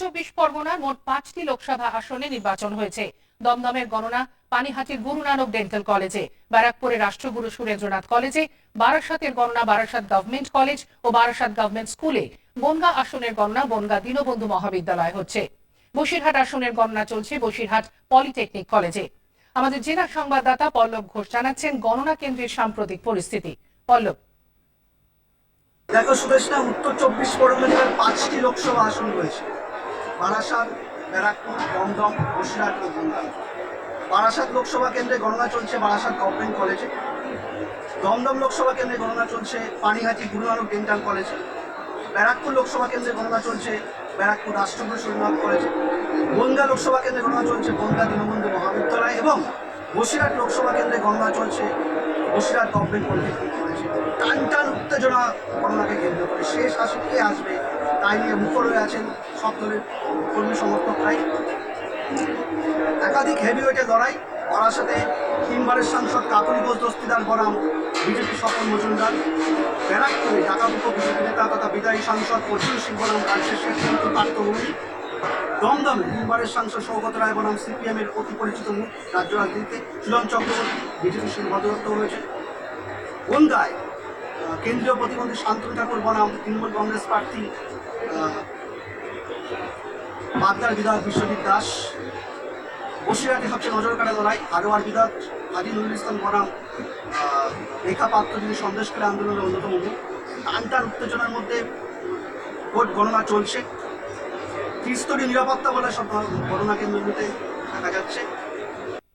চব্বিশ পরগনার মোট পাঁচটি লোকসভা আসনে নির্বাচন হয়েছে। দমদমের গণনা পানিহাটির গুরু নানক ডেন্টাল কলেজে, ব্যারাকপুরে রাষ্ট্রগুরু সুরেন্দ্রনাথ কলেজে, বারাসাতের গণনা বারাসাত গভর্নমেন্ট কলেজ ও বারাসাত গভর্নমেন্ট স্কুলে। বনগা আসনের গণনা বনগা দীনবন্ধু মহাবিদ্যালয় হচ্ছে। বসিরহাট আসনের গণনা চলছে বসিরহাট পলিটেকনিক কলেজে। আমাদের জেলা সংবাদদাতা পল্লব ঘোষ জানাচ্ছেন গণনা কেন্দ্রের সাম্প্রতিক পরিস্থিতি। পল্লব। দেখো সুদেশনা উত্তর চব্বিশ পরগনা জেলার পাঁচটি লোকসভা আসন রয়েছে। বারাসাত, ব্যারাকপুর দমদম বসিরহাট ও বনগাঁ। বারাসাত লোকসভা কেন্দ্রে গণনা চলছে বারাসাত গভর্নমেন্ট কলেজে। দমদম লোকসভা কেন্দ্রে গণনা চলছে পানিহাটি গুরু নানক ডেন্টাল কলেজে। ব্যারাকপুর লোকসভা কেন্দ্রে গণনা চলছে ব্যারাকপুর রাষ্ট্রগুরু সুরেন্দ্রনাথ কলেজে। বনগা লোকসভা কেন্দ্রে গণনা চলছে বনগা দীনবন্ধু মহাবিদ্যালয় এবং বসিরহাট লোকসভা কেন্দ্রে গণনা চলছে বসিরহাট গভর্নমেন্ট কলেজে। টান টান উত্তেজনা গণনাকে কেন্দ্র করে। শেষ আসন কে আসবে তাই নিয়ে মুখর হয়ে আছেন সব দলের কর্মী সমর্থকরাই। একাধিক হেভিওয়েটের লড়াই ওনার সাথে তিনবারের সাংসদ কাকুলি ঘোষ দস্তিদার বনাম বিজেপি সফল মজুমদার ব্যারাকপুরে ঢাকা উপ বিজেপি নেতা তথা বিদায়ী সাংসদ অর্জুন সিং বরাম শেষ পার্থভূমি দমদমে তিনবারের সাংসদ সৌগত রায় বনাম সিপিএমের অতি পরিচিত মুখ রাজ্য রাজনীতিতে সুজন চক্রবর্তী বিজেপি সিং ভদ্রদত্ত রয়েছে বনগায় আহ, কেন্দ্রীয় প্রতিমন্ত্রী শান্তনু ঠাকুর বনাম, তৃণমূল কংগ্রেস প্রার্থী বাগদার বিধায়ক বিশ্বজিৎ দাস, বসিরহাটে সবচেয়ে নজর কাড়া লড়াই, হারোয়ার বিধায়ক হাজি নুরুল ইসলাম বনাম রেখা পাত্র যিনি সন্দেশকারী আন্দোলনের অন্যতম মুখ। টানটার উত্তেজনার মধ্যে ভোট গণনা চলছে। ত্রিস্তরীয় নিরাপত্তা বলে সব গণনা কেন্দ্রগুলিতে দেখা যাচ্ছে।